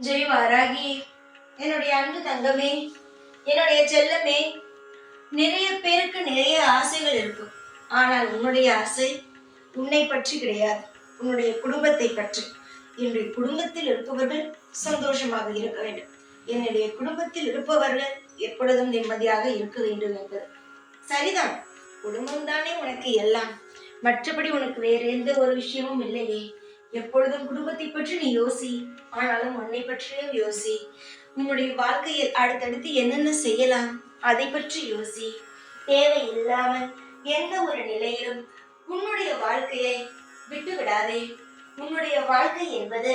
ஜெய் வாராகி என்னுடைய அன்பு தங்கமே என்னுடைய செல்லமே நிறைய பேருக்கு நிறைய ஆசைகள் இருக்கும். ஆனால் உன்னுடைய ஆசை உன்னை பற்றி கிடையாது. உன்னுடைய குடும்பத்தை பற்றி. என்னுடைய குடும்பத்தில் இருப்பவர்கள் சந்தோஷமாக இருக்க வேண்டும். என்னுடைய குடும்பத்தில் இருப்பவர்கள் எப்பொழுதும் நிம்மதியாக இருக்க வேண்டும் என்பது. சரிதான். குடும்பம் தானே உனக்கு எல்லாம். மற்றபடி உனக்கு வேற எந்த ஒரு விஷயமும் இல்லையே. எப்பொழுதும் குடும்பத்தை பற்றி நீ யோசி ஆனாலும் உன்னை பற்றியும் யோசி. உன்னுடைய வாழ்க்கையில் அடுத்தடுத்து என்னென்ன செய்யலாம் அதை பற்றி யோசி. தேவை இல்லாமல் எந்த ஒரு நிலையிலும் உன்னுடைய வாழ்க்கையை விட்டு விடாதே உன்னுடைய வாழ்க்கை என்பது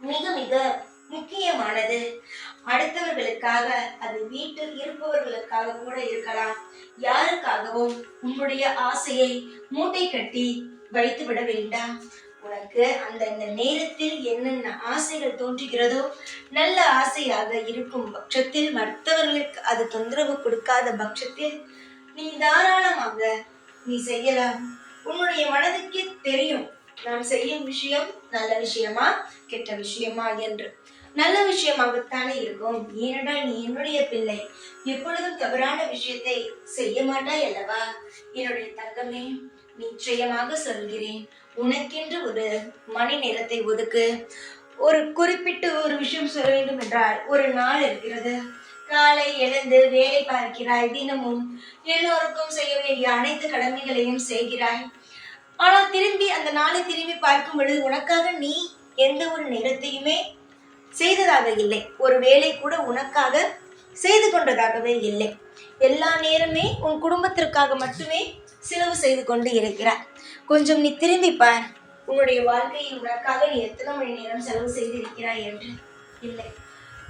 மிக மிக முக்கியமானது. அடுத்தவர்களுக்காக அது வீட்டில் இருப்பவர்களுக்காக கூட இருக்கலாம். யாருக்காகவும் உன்னுடைய ஆசையை மூட்டை கட்டி வைத்து விட வேண்டாம். உனக்கு அந்தந்த நேரத்தில் என்னென்ன ஆசைகள் தோன்றுகிறதோ நல்ல ஆசையாக இருக்கும் பட்சத்தில் மற்றவர்களுக்கு அது தொந்தரவு கொடுக்காத பட்சத்தில் நீ தாராளமாக நீ செய்யலாம். உன்னுடைய மனதுக்கு தெரியும். நாம் செய்யும் விஷயம் நல்ல விஷயமா கெட்ட விஷயமா என்று. நல்ல விஷயமாகத்தானே இருக்கும். ஏனென்றால் நீ என்னுடைய பிள்ளை. எப்பொழுதும் தவறான விஷயத்தை செய்ய மாட்டாய் அல்லவா? என்னுடைய தங்கமே நிச்சயமாக சொல்கிறேன். உனக்கென்று ஒரு மணி நேரத்தை ஒதுக்கு. ஒரு குறிப்பிட்டு ஒரு விஷயம் சொல்ல வேண்டும் என்றால் ஒரு நாள் இருக்கிறது. காலை எழுந்து வேலை பார்க்கிறாய். தினமும் எல்லோருக்கும் செய்ய வேண்டிய அனைத்து கடமைகளையும் செய்கிறாய். ஆனால் திரும்பி அந்த நாளை திரும்பி பார்க்கும் பொழுது உனக்காக நீ எந்த ஒரு நேரத்தையுமே செய்ததாக இல்லை. ஒரு வேலை கூட உனக்காக செய்து கொண்டதாகவே இல்லை. எல்லா நேரமே உன் குடும்பத்திற்காக மட்டுமே செலவு செய்து கொண்டு இருக்கிறார் கொஞ்சம் நீ திரும்பி பார். உன்னுடைய வாழ்க்கையில் உனக்காக நீ எத்தனை மணி நேரம் செலவு செய்திருக்கிறாய் என்று. இல்லை.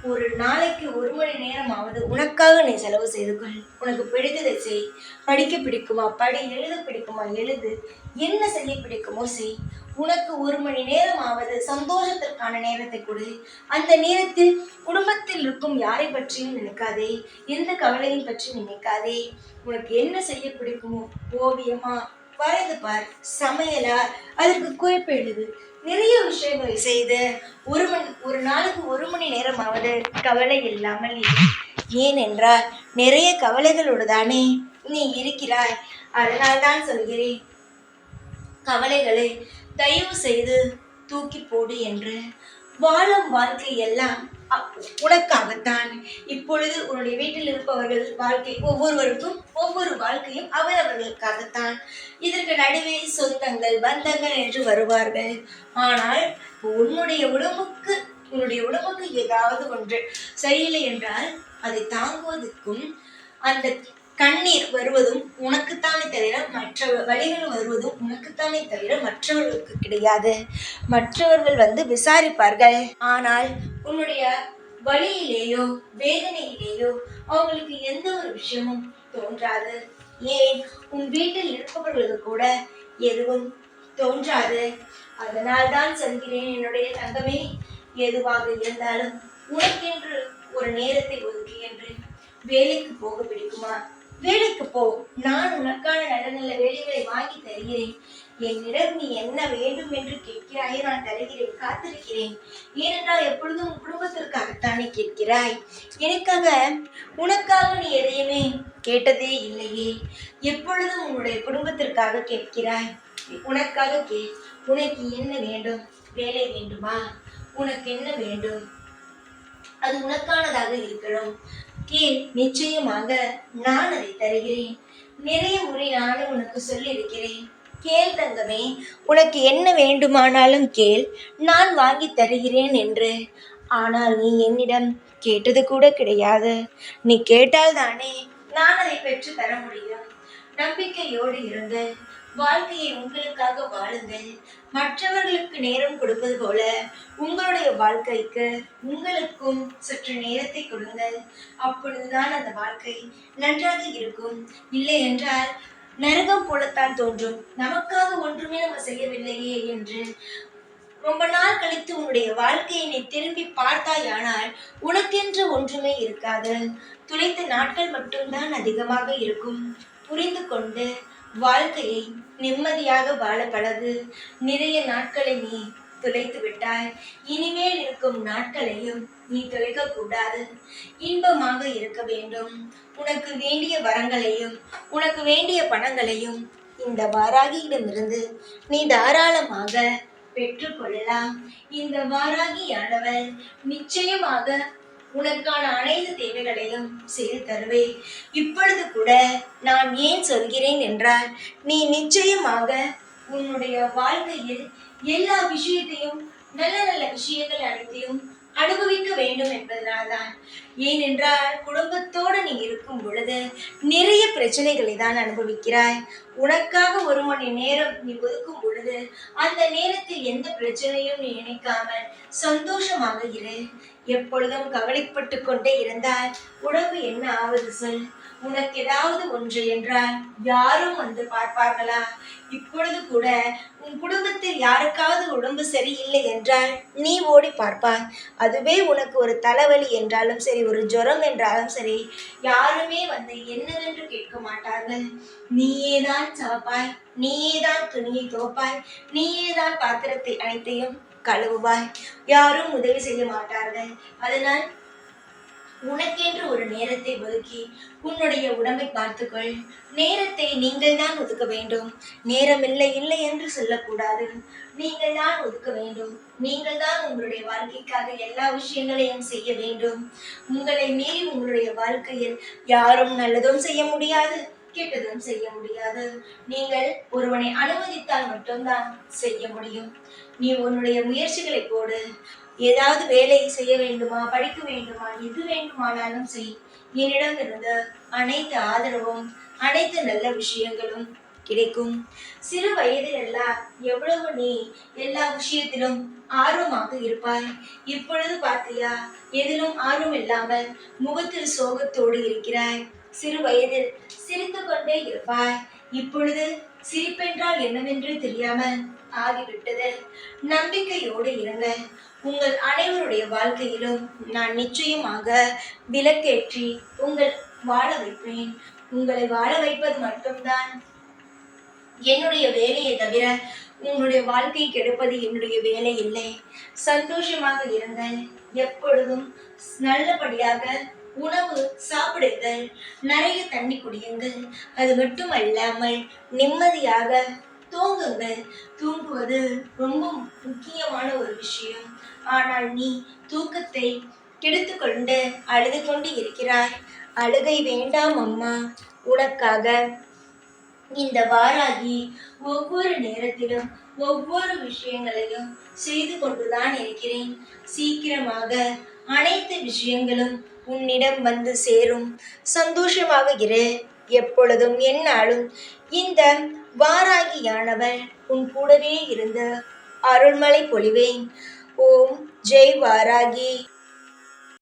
ஒரு நாளைக்கு ஒரு மணி நேரமாவது உனக்காக நீ செலவு செய்து கொள். உனக்கு பிடித்ததை செய். படிக்க பிடிக்குமா? படி. எழுத பிடிக்குமா? எழுது. என்ன செய்ய பிடிக்குமோ செய். உனக்கு ஒரு மணி நேரமாவது சந்தோஷத்திற்கான நேரத்தை கொடு. அந்த நேரத்தில் குடும்பத்தில் இருக்கும் யாரை பற்றியும் நினைக்காதே. எந்த கவலையும் பற்றி நினைக்காதே. உனக்கு என்ன செய்ய பிடிக்குமோ? ஓவியமா? வரைந்து பார். சமையலா? அதற்கு குறிப்பு எழுது நிறைய விஷயங்களை செய்து ஒரு மணி ஒரு நாளுக்கு ஒரு மணி நேரமாவது கவலை இல்லாமல் இரு. ஏனென்றால் நிறைய கவலைகளோடு தானே நீ இருக்கிறாய். அதனால்தான் சொல்கிறேன். கவலைகளை தயவு செய்து தூக்கி போடு என்று. வாழும் வாழ்க்கை எல்லாம் உனக்காகத்தான். இப்பொழுது உன்னுடைய வீட்டில் இருப்பவர்கள் வாழ்க்கை ஒவ்வொருவருக்கும் ஒவ்வொரு வாழ்க்கையும் அவரவர்களுக்காகத்தான் இதற்கு நடுவே சொந்தங்கள் பந்தங்கள் என்று வருவார்கள். ஆனால் உன்னுடைய உடம்புக்கு உன்னுடைய உடம்புக்கு ஏதாவது ஒன்று சரியில்லை என்றால் அதை தாங்குவதற்கும் அந்த கண்ணீர் வருவதும் உனக்குத்தானே தவிர மற்ற வழிகள் வருவதும் உனக்குத்தானே தவிர மற்றவர்களுக்கு கிடையாது. மற்றவர்கள் வந்து விசாரிப்பார்கள். ஆனால் உன்னுடைய வழியிலேயோ வேதனையிலேயோ அவங்களுக்கு எந்த ஒரு விஷயமும் தோன்றாது. ஏன்? உன் வீட்டில் இருப்பவர்களுக்கு கூட எதுவும் தோன்றாது. அதனால் தான் சொல்கிறேன் என்னுடைய தங்கமே எதுவாக இருந்தாலும் உனக்கென்று ஒரு நேரத்தை ஒதுக்கி என்று வேலைக்கு போக பிடிக்குமா? வேலைக்கு போ. நான் உனக்கான நல்ல நல்ல வேலைகளை வாங்கி தருகிறேன். என்னிடம் நீ என்ன வேண்டும் என்று கேட்கிறாயோ நான் தருகிறேன். காத்திருக்கிறேன். ஏனென்றால் எப்பொழுதும் உன் குடும்பத்திற்காகத்தானே கேட்கிறாய். எனக்காக உனக்காக நீ எதையுமே கேட்டதே இல்லையே. எப்பொழுதும் உன்னுடைய குடும்பத்திற்காக கேட்கிறாய். உனக்காக கே உனக்கு என்ன வேண்டும்? வேலை வேண்டுமா? உனக்கு என்ன வேண்டும்? அது உனக்கானதாக இருக்கணும். கேள் நிச்சயமாக நான் அதை தருகிறேன். நிறைய முறை நானும் உனக்கு சொல்லியிருக்கிறேன். கேள் தங்கமே உனக்கு என்ன வேண்டுமானாலும் கேள். நான் வாங்கி தருகிறேன் என்று. ஆனால் நீ என்னிடம் கேட்டது கூட கிடையாது. நீ கேட்டால் தானே நான் அதை பெற்று தர முடியும். நம்பிக்கையோடு இருந்து வாழ்க்கையை உங்களுக்காக வாழுங்கள். மற்றவர்களுக்கு நேரம் கொடுப்பது போல உங்களுடைய வாழ்க்கைக்கு உங்களுக்கும் சற்று நேரத்தை கொடுங்கள். அப்பொழுதுதான் அந்த வாழ்க்கை நன்றாக இருக்கும். இல்லை என்றால் நரகம் போலத்தான் தோன்றும். நமக்காக ஒன்றுமே நம்ம செய்யவில்லையே என்று ரொம்ப நாள் கழித்து உன்னுடைய வாழ்க்கையை நீ திரும்பி பார்த்தாயானால் உனக்கென்று ஒன்றுமே இருக்காது. துளைத்த நாட்கள் மட்டும்தான் அதிகமாக இருக்கும். புரிந்து கொண்டு வாழ்க்கையை நிம்மதியாக வாழ பழகு. நிறைய நாட்களை நீ துளைத்து விட்டாய். இனிமேல் இருக்கும் நாட்களையும் நீ துளைக்க கூடாது இன்பமாக இருக்க வேண்டும். உனக்கு வேண்டிய வரங்களையும் உனக்கு வேண்டிய பணங்களையும் இந்த வாராகியிடமிருந்து நீ தாராளமாக பெற்றுக்கொள்ளலாம். இந்த வாராகியானவள் நிச்சயமாக உனக்கான அனைத்து தேவைகளையும் செய்து தருவேன் இப்பொழுது கூட நான் ஏன் சொல்கிறேன் என்றால் நீ நிச்சயமாக உன்னுடைய வாழ்க்கையில் எல்லா விஷயத்தையும் நல்ல நல்ல விஷயங்கள் அனைத்தையும் அனுபவிக்க வேண்டும் என்பதனால்தான். ஏனென்றால் குடும்பத்தோடு நீ இருக்கும் பொழுது நிறைய பிரச்சனைகளை தான் அனுபவிக்கிறாய். உனக்காக ஒரு மணி நேரம் நீ ஒதுக்கும் பொழுது அந்த நேரத்தில் எந்த பிரச்சனையும் நீ நினைக்காமல் சந்தோஷமாக இரு. எப்பொழுதும் கவலைப்பட்டு கொண்டே இருந்தால் உடம்பு என்ன ஆவது சொல். உனக்கு ஏதாவது ஒன்று என்றால் யாரும் வந்து பார்ப்பார்களா? இப்பொழுது கூட உன் குடும்பத்தில் யாருக்காவது உடம்பு சரியில்லை என்றால் நீ ஓடி பார்ப்பாய். அதுவே உனக்கு ஒரு தலைவலி என்றாலும் சரி ஒரு ஜுரம் என்றாலும் சரி யாருமே வந்து என்னவென்று கேட்க மாட்டார்கள். நீயே தான் சமைப்பாய் நீயே தான் துணியை துவப்பாய் நீயே தான் பாத்திரத்தை அனைத்தையும் கழுவுவாய். யாரும் உதவி செய்ய மாட்டார்கள். அதனால் உனக்கென்று ஒரு நேரத்தை ஒதுக்கி உன்னுடைய உடம்பை பார்த்துக்கொள். நேரத்தை நீங்கள் தான் ஒதுக்க வேண்டும். நேரம் இல்லை இல்லை என்று சொல்லக்கூடாது. நீங்கள் தான் ஒதுக்க வேண்டும். நீங்கள் தான் உங்களுடைய வாழ்க்கைக்காக எல்லா விஷயங்களையும் செய்ய வேண்டும். உங்களை மீறி உங்களுடைய வாழ்க்கையில் யாரும் நல்லதும் செய்ய முடியாது கெட்டதும் செய்ய முடியாது. நீங்கள் ஒருவனை அனுமதித்தால் மட்டும்தான் செய்ய முடியும். நீ உன்னுடைய முயற்சிகளை போடு. ஏதாவது வேலை செய்ய வேண்டுமா படிக்க வேண்டுமா எது வேண்டுமானாலும் செய் என்னிடம் இருந்த அனைத்து ஆதரவும் அனைத்து நல்ல விஷயங்களும் கிடைக்கும். சிறு வயதில் எல்லாம் எவ்வளவு நீ எல்லா விஷயத்திலும் ஆர்வமாக இருப்பாய்? இப்பொழுது பார்த்தியா எதிலும் ஆர்வம் இல்லாமல் முகத்தில் சோகத்தோடு இருக்கிறாய். சிறு வயதில் சிரித்து கொண்டே இருப்பாய். இப்பொழுது சிரிப்பென்றால் என்னவென்று தெரியாமல் ஆகிவிட்டது. நம்பிக்கையோடு இருங்கள் உங்கள் அனைவருடைய வாழ்க்கையிலும் நான் நிச்சயமாக விளக்கேற்றி உங்கள் வாழ வைப்பேன். உங்களை வாழ வைப்பது மட்டும்தான் என்னுடைய வேலையை தவிர உங்களுடைய வாழ்க்கை கெடுப்பது என்னுடைய வேலை இல்லை. சந்தோஷமாக இருங்கள் எப்பொழுதும் நல்லபடியாக உணவு சாப்பிடுங்கள். நிறைய தண்ணி குடியுங்கள். அது மட்டும் அல்லாமல் நிம்மதியாக தூங்குங்கள். தூங்குவது ரொம்ப முக்கியமான ஒரு விஷயம். ஆனால் நீ தூக்கத்தை கெடுத்து கொண்டு அழுது கொண்டு இருக்கிறாய். அழுகை வேண்டாம் அம்மா. உனக்காக இந்த வாராகி ஒவ்வொரு நேரத்திலும் ஒவ்வொரு விஷயங்களையும் செய்து கொண்டுதான் இருக்கிறேன். சீக்கிரமாக அனைத்து விஷயங்களும் உன்னிடம் வந்து சேரும். சந்தோஷமாக இரு. எப்பொழுதும் என்னாலும் இந்த வாராகியானவன் உன் கூடவே இருந்து அருள்மலை பொழிவேன். ஓம் ஜெய் வாராகி.